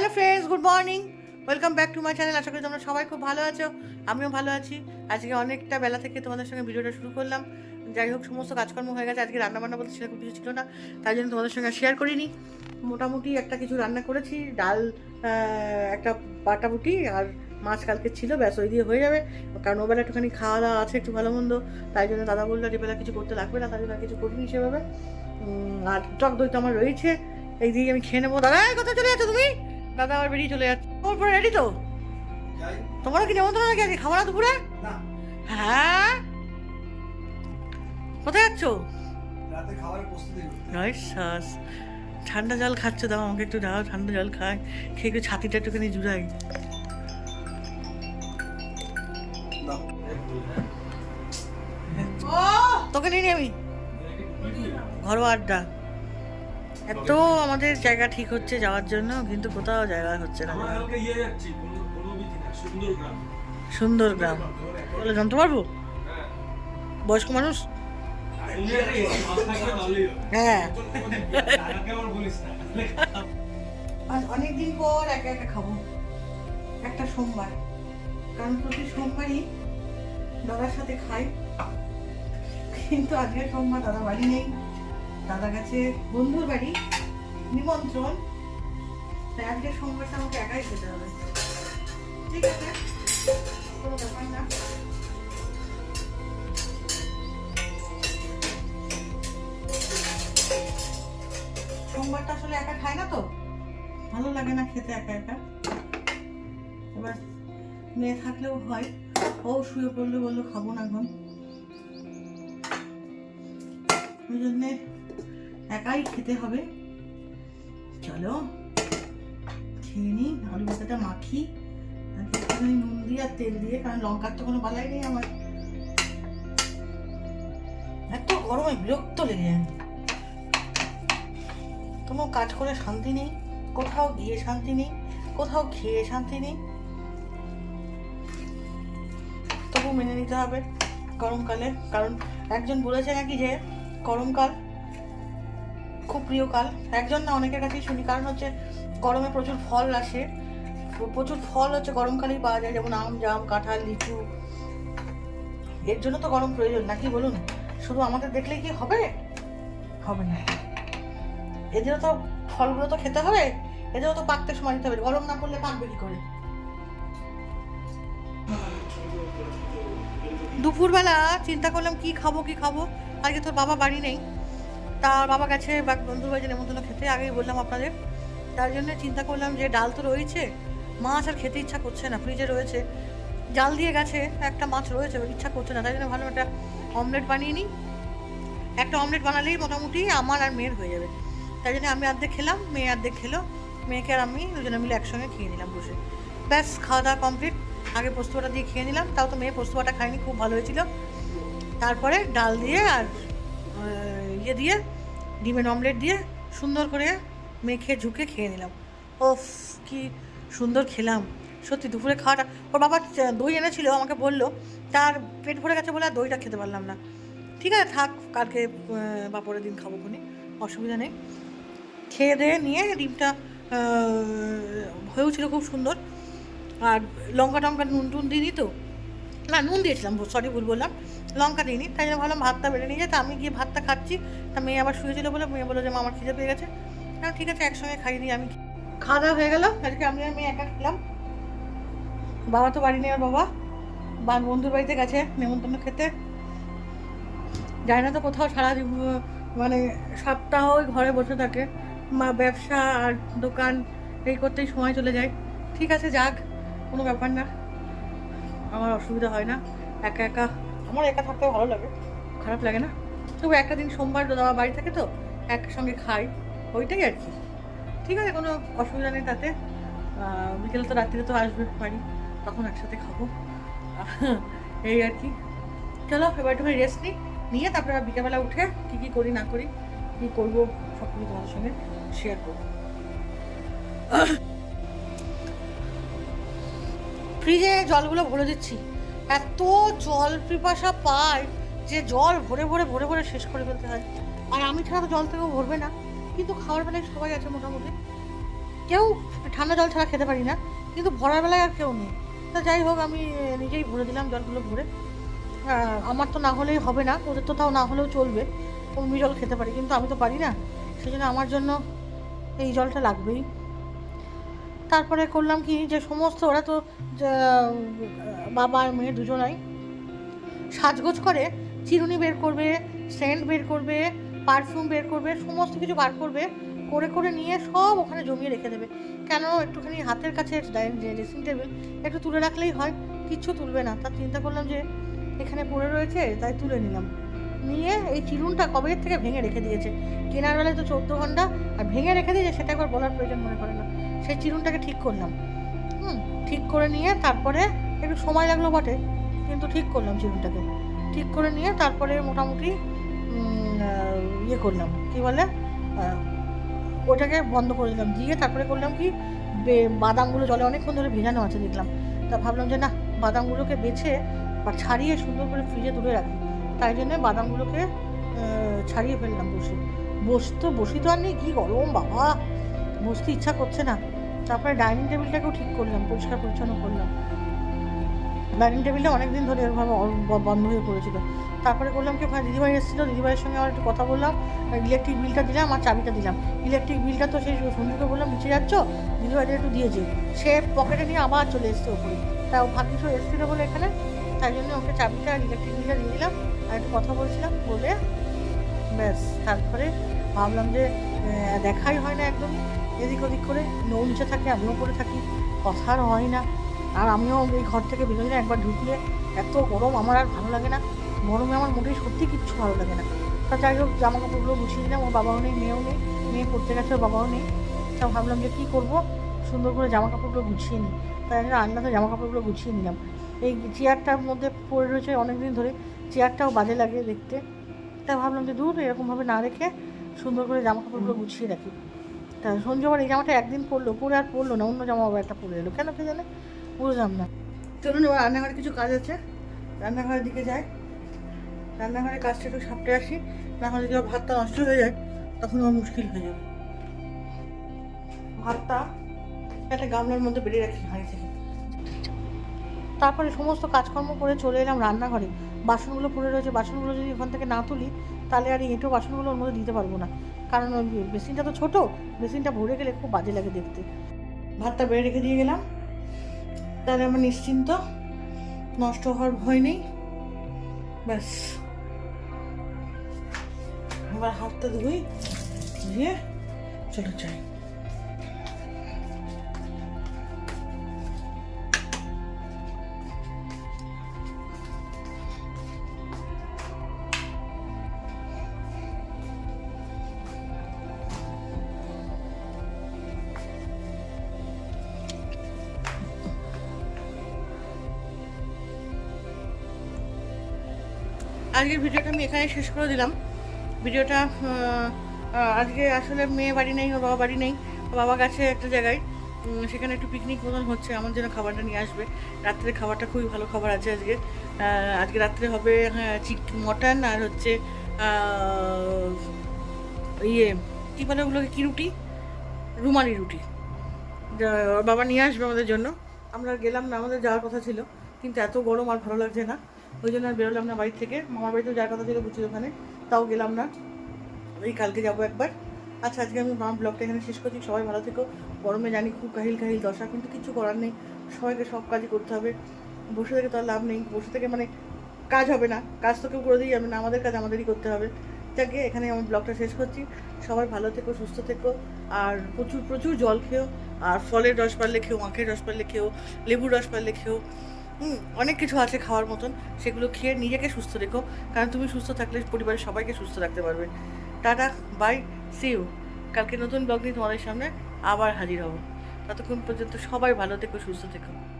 Hello friends good morning welcome back to my channel আশা করি তোমরা সবাই খুব ভালো আছো। আমিও ভালো আছি। আজকে অনেকটা বেলা থেকে তোমাদের সঙ্গে ভিডিওটা শুরু করলাম। যাই হোক, সমস্ত কাজকর্ম হয়ে গেছে। আজকে রান্নাবান্না বলতে সেরকম কিছু ছিল না। তাই জন্য তোমাদের সঙ্গে শেয়ার করিনি। মোটামুটি একটা কিছু রান্না করেছি। ডাল একটা বাটাবুটি আর মাছ কালকে ছিল। ব্যাস, ওই দিয়ে হয়ে যাবে। কারণ ওবেলা একটুখানি খাওয়া দাওয়া আছে, একটু ভালো মন্দ। তাই জন্য দাদা বলল যে বেলা কিছু করতে লাগবে না। তাই জন্য কিছু করিনি সেভাবে। আর টক দই তো আমার রয়েছে। এই দিয়ে আমি খেয়ে নেব। দাদা কোথায় চলে যাচ্ছ তুমি? দাদা আবার বেরিয়ে চলে যাচ্ছে। তোমার পরে রেডি তো? তোমারও কি নেমন্তন্ন নাকি আজকে খাবার না। দুপুরে হ্যাঁ? কোথায় যাচ্ছ? নয় শ্বাস ঠান্ডা জল খাচ্ছ দাও আমাকে একটু দাও ঠান্ডা জল খাই খেয়ে একটু ছাতিটা একটুখানি জুড়াই। তোকে নিয়ে নি আমি। ঘরোয়া আড্ডা। এত আমাদের জায়গা ঠিক হচ্ছে যাওয়ার জন্য কিন্তু কোথাও জায়গা হচ্ছে না। সুন্দর গ্রাম। বলে জানতে পারব? হ্যাঁ। বয়স্ক মানুষ? হ্যাঁ। অনেকদিন পর একা একা খাব। একটা সোমবার। কারণ প্রতি সোমবারই দাদার সাথে খাই। কিন্তু আজকে সোমবার দাদা বাড়ি নেই। দাদা গেছে বন্ধুর বাড়ি, নিমন্ত্রণ। তাই আজকে সোমবারটা আমাকে একাই খেতে হবে। ঠিক আছে? কোনো ব্যাপার না। সোমবারটা আসলে একা খায় না তো? ভালো লাগে না খেতে একা একা। এবার মেয়ে থাকলেও হয়। ও শুয়ে পড়লে বলল খাব না এখন। ওই জন্যে একাই খেতে হবে। চলো, খেয়ে নিই আলু ভাতাটা মাখি। একটুখানি নুন দিয়ে আর তেল দিয়ে, কারণ লঙ্কার তো কোনো বালাই নেই আমার। এত গরমে বিরক্ত লেগে যায়। কোনো কাজ করে শান্তি নেই, কোথাও গিয়ে শান্তি নেই, কোথাও খেয়ে শান্তি নেই। তবু মেনে নিতে হবে গরমকালে, কারণ একজন বলেছে নাকি যে গরমকাল খুব প্রিয় কাল। একজন না অনেকের কাছেই শুনি, কারণ হচ্ছে গরমে প্রচুর ফল আসে। প্র- প্রচুর ফল হচ্ছে গরমকালেই পাওয়া যায়, যেমন আম, জাম, কাঁঠাল, লিচু। এর জন্য তো গরম প্রয়োজন, নাকি বলুন? শুধু আমাদের দেখলেই কি হবে? হবে না। এদেরও তো ফলগুলো তো খেতে হবে এদেরও তো পাকতে সময় দিতে হবে, গরম না পড়লে পাকবে কি করে? দুপুরবেলা চিন্তা করলাম কি খাব কি খাব? আজকে তোর বাবা বাড়ি নেই। তার বাবা গেছে, বা বন্ধুর বাড়ি নেমন্তন্ন খেতে, আগেই বললাম আপনাদের। তার জন্য চিন্তা করলাম যে ডাল তো রয়েছে, মাছ আর খেতে ইচ্ছা করছে না, ফ্রিজে রয়েছে। জাল দিয়ে গেছে, একটা মাছ রয়েছে, ইচ্ছা করছে না, তাই জন্য ভালো একটা অমলেট বানিয়ে নিই। একটা অমলেট বানালেই মোটামুটি আমার আর মেয়ের হয়ে যাবে। তাই জন্য আমি অর্ধেক খেলাম, মেয়ে অর্ধেক খেলো, মেয়েকে আর আমি দুজনে মিলে একসঙ্গে খেয়ে নিলাম বসে। ব্যাস খাওয়া দাওয়া কমপ্লিট, আগে পোস্তটা দিয়ে খেয়ে নিলাম, তাও তো মেয়ে পোস্তটা খায়নি, খুব ভালো হয়েছিল। তারপরে ডাল দিয়ে আর ইয়ে দিয়ে ডিমের অমলেট দিয়ে সুন্দর করে মেখে ঝুঁকে খেয়ে নিলাম। ওফ কি সুন্দর খেলাম। সত্যি দুপুরে খাওয়াটা ওর বাবা দই এনেছিল আমাকে বলল তার পেট ভরে গেছে বলে আর দইটা খেতে পারলাম না। ঠিক আছে থাক কালকে আহ, বা পরের দিন খাব খুনি অসুবিধা নেই। খেয়ে দিয়ে নিয়ে ডিমটা আহ, হয়েও ছিল খুব সুন্দর। আর লঙ্কা টঙ্কা নুন টুন দিইনি তো? না নুন দিয়েছিলাম সরি ভুল বললাম। লঙ্কা দিইনি, তাই জন্য ভাবলাম ভাতটা বেড়ে নিয়ে যেতে আমি গিয়ে ভাতটা খাচ্ছি। তা মেয়ে আবার শুয়েছিল বলে, মেয়ে বলল যে আমার খিদে পেয়ে গেছে। হ্যাঁ ঠিক আছে, একসঙ্গে খাইয়ে দিই আমি খাওয়া দাওয়া হয়ে গেল। আজকে আমি মেয়ে একা খেলাম। বাবা তো বাড়ি নেই আর বাবা। বা বন্ধুর বাড়িতে গেছে নেমন্তন্ন খেতে। যায় না তো কোথাও সারা মানে সপ্তাহ ঘরে বসে থাকে। মা, ব্যবসা আর দোকান, এই করতেই সময় চলে যায়। ঠিক আছে, যাক, কোনো ব্যাপার না। আমার অসুবিধা হয় না। একা একা আমার একা থাকতে ভালো লাগে। খারাপ লাগে না? তবু একটা দিন সোমবার দাদা বাড়ি থাকে তো, একসঙ্গে খাই, ওইটাই আর কি। ঠিক আছে, কোনো অসুবিধা নেই তাতে। বিকেলে তো রাত্রিরে তো আসবে বাড়ি, তখন একসাথে খাব। এই আর কি। চলো, এবার একটু রেস্ট নিই। নিয়ে তারপরে বিকেলবেলা উঠে কী কী করি, না করি, কী করব সব কিছু তোমাদের সঙ্গে শেয়ার করব। ফ্রিজে জলগুলো ভরে দিচ্ছি। এত জল পিপাসা পায় যে জল ভরে ভরে ভরে ভরে শেষ করে ফেলতে হয়। আর আমি ছাড়া তো জল থেকেও ভরবে না। কিন্তু খাওয়ার বেলায় সবাই আছে মোটামুটি। কেউ ঠান্ডা জল ছাড়া খেতে পারি না, কিন্তু ভরার বেলায় আর কেউ নেই। তা যাই হোক, আমি নিজেই ভরে দিলাম জলগুলো ভরে। আমার তো না হলেই হবে না, ওদের তো তাও না হলেও চলবে। অমনি জল খেতে পারি, কিন্তু আমি তো পারি না। সেই জন্য আমার জন্য এই জলটা লাগবেই। তারপরে করলাম কি যে সমস্ত ওরা তো বাবা আর মেয়ে দুজনাই সাজগোজ করে, চিরুনি বের করবে সেন্ট বের করবে, পারফিউম বের করবে, সমস্ত কিছু বার করবে, করে করে নিয়ে সব ওখানে জমিয়ে রেখে দেবে। কেন একটুখানি হাতের কাছে ড্রেসিং টেবিল একটু তুলে রাখলেই হয়, কিচ্ছু তুলবে না। তার চিন্তা করলাম যে এখানে পড়ে রয়েছে, তাই তুলে নিলাম। নিয়ে এই চিরুনটা কবে থেকে ভেঙে রেখে দিয়েছে? কেনার বেলায় তো চোদ্দ ঘণ্টা, আর ভেঙে রেখে দিয়েছে সেটা একবার বলার প্রয়োজন মনে করে সেই চিরুনটাকে ঠিক করলাম। হুম, ঠিক করে নিয়ে তারপরে একটু সময় লাগল বটে, কিন্তু ঠিক করলাম চিরুনটাকে। ঠিক করে নিয়ে তারপরে মোটামুটি ইয়ে করলাম, কি বলে ওটাকে বন্ধ করে দিলাম। দিয়ে তারপরে করলাম কি বাদামগুলো জলে অনেকক্ষণ ধরে ভেজানো আছে দেখলাম। তা ভাবলাম যে না, বাদামগুলোকে বেছে বা ছাড়িয়ে সুন্দর করে ফ্রিজে তুলে রাখি। তাই জন্য বাদামগুলোকে ছাড়িয়ে ফেললাম বসে। বসতো, বসি তো আর নেই, কী গরম বাবা! বসতে ইচ্ছা করছে না। তারপরে ডাইনিং টেবিলটাকেও ঠিক করলাম, পরিষ্কার পরিচ্ছন্ন করলাম। ডাইনিং টেবিলটা অনেকদিন ধরে এরভাবে বন্ধ হয়ে পড়েছিল। তারপরে করলাম কি, ওখানে দিদিভাই এসেছিল, দিদিভাইয়ের সঙ্গে আমার একটু কথা বললাম, ইলেকট্রিক বিলটা দিলাম আর চাবিটা দিলাম। ইলেকট্রিক বিলটা তো সেই সঞ্জুকে বললাম, নিচে যাচ্ছ দিদিভাইটা একটু দিয়েছে সে পকেটে নিয়ে আবার চলে এসছে ওপরে। তা ভাগ্যিস এসেছিল বলে এখানে, তাই জন্য ওকে চাবিটা আর ইলেকট্রিক বিলটা দিয়ে দিলাম, আর একটু কথা বলছিলাম, বলে ব্যাস, তারপরে ভাবলাম যে দেখাই হয় না একদম এদিক ওদিক করে, নৌ নিচে থাকে, আমিও করে থাকি। কথা আর হয় না। আর আমিও এই ঘর থেকে বেরোই না একবার ঢুকলে এত গরম, আমার আর ভালো লাগে না। গরমে আমার মোটেই সত্যি কিচ্ছু ভালো লাগে না। তা যাই হোক জামা কাপড়গুলো গুছিয়ে দিলাম, ওর বাবাও নেই, মেয়েও নেই, মেয়ে পড়তে গেছে, ওর বাবাও নেই। তা ভাবলাম যে কী করব? সুন্দর করে জামা কাপড়গুলো গুছিয়ে নিই। তাই জন্য আন্দাজে জামা কাপড়গুলো গুছিয়ে নিলাম। এই চেয়ারটার মধ্যে পড়ে রয়েছে অনেক দিন ধরে। চেয়ারটাও বাজে লাগে দেখতে। তা ভাবলাম যে দূর, এরকমভাবে না রেখে সুন্দর করে জামা কাপড়গুলো গুছিয়ে রাখি। তা সঞ্জু আবার এই জামাটা একদিন পরলো, পরে আর পরলো না, অন্য জামা আবার একটা পরে এলো। কেন কে জানে? বুঝলাম না চলুন, এবার রান্নাঘরে কিছু কাজ আছে। রান্নাঘরের দিকে যাই। রান্নাঘরের কাজটা একটু সাপটে আসি। না হলে যদি ভাতটা নষ্ট হয়ে যায়, তখন আমার মুশকিল হয়ে যাবে। ভাতটা একটা গামলার মধ্যে বেরিয়ে রাখি হাঁড়ি থেকে। তারপরে সমস্ত কাজকর্ম করে চলে এলাম রান্নাঘরে। বাসনগুলো পড়ে রয়েছে, বাসনগুলো যদি ওখান থেকে না তুলি, তাহলে আর এঁটো বাসনগুলো ওর মধ্যে দিতে পারব না। কারণ ওই বেসিনটা তো ছোটো, বেসিনটা ভরে গেলে খুব বাজে লাগে দেখতে। ভাতটা বেড়ে রেখে দিয়ে গেলাম। তাহলে আমার নিশ্চিন্ত, নষ্ট হওয়ার ভয় নেই। ব্যাস। এবার হাতটা ধুই, ধুয়ে চলে চাই আজকের ভিডিওটা আমি এখানে শেষ করে দিলাম। ভিডিওটা আজকে আসলে মেয়ে বাড়ি নেই, ওর বাবা বাড়ি নেই। বাবা গেছে একটা জায়গায় সেখানে একটু পিকনিক মতন হচ্ছে। আমার জন্য খাবারটা নিয়ে আসবে। রাত্রে খাবারটা খুবই ভালো খাবার আছে আজকে। আজকে রাত্রে হবে হ্যাঁ চিক মটন আর হচ্ছে ইয়ে কী বলে ওগুলোকে, কী রুটি? রুমালি রুটি। বাবা নিয়ে আসবে আমাদের জন্য। আমরা গেলাম না, আমাদের যাওয়ার কথা ছিল। কিন্তু এত গরম আর ভালো লাগছে না। ওই জন্য আর বেরোলাম না বাড়ি থেকে। মামার বাড়িতেও যাওয়ার কথা ছিল বুঝি ওখানে। তাও গেলাম না। এই কালকে যাব একবার। আচ্ছা আজকে আমি আমার ব্লগটা এখানে শেষ করছি। সবাই ভালো থেকো। গরমে জানি খুব কাহিল কাহিল দশা, কিন্তু কিছু করার নেই। সবাইকে সব কাজই করতে হবে। বসে থেকে তো আর লাভ নেই। বসে থেকে মানে কাজ হবে না। কাজ তো কেউ করে দিয়ে যাবে না। আমাদের কাজ আমাদেরই করতে হবে। যাকে এখানে আমার ব্লগটা শেষ করছি। সবাই ভালো থেকো, সুস্থ থেকো। আর প্রচুর প্রচুর জল খেও। আর ফলের রস পারলে খেও আখের রস পারলে খেও, লেবুর রস পারলে খেও। হুম, অনেক কিছু আছে খাওয়ার মতন, সেগুলো খেয়ে নিজেকে সুস্থ রেখো। কারণ তুমি সুস্থ থাকলে পরিবারের সবাইকে সুস্থ রাখতে পারবে। টাটা, বাই সিউ কালকে নতুন ব্লগ নিয়ে তোমাদের সামনে আবার হাজির হব। ততক্ষণ পর্যন্ত সবাই ভালো থেকো, সুস্থ থেকো।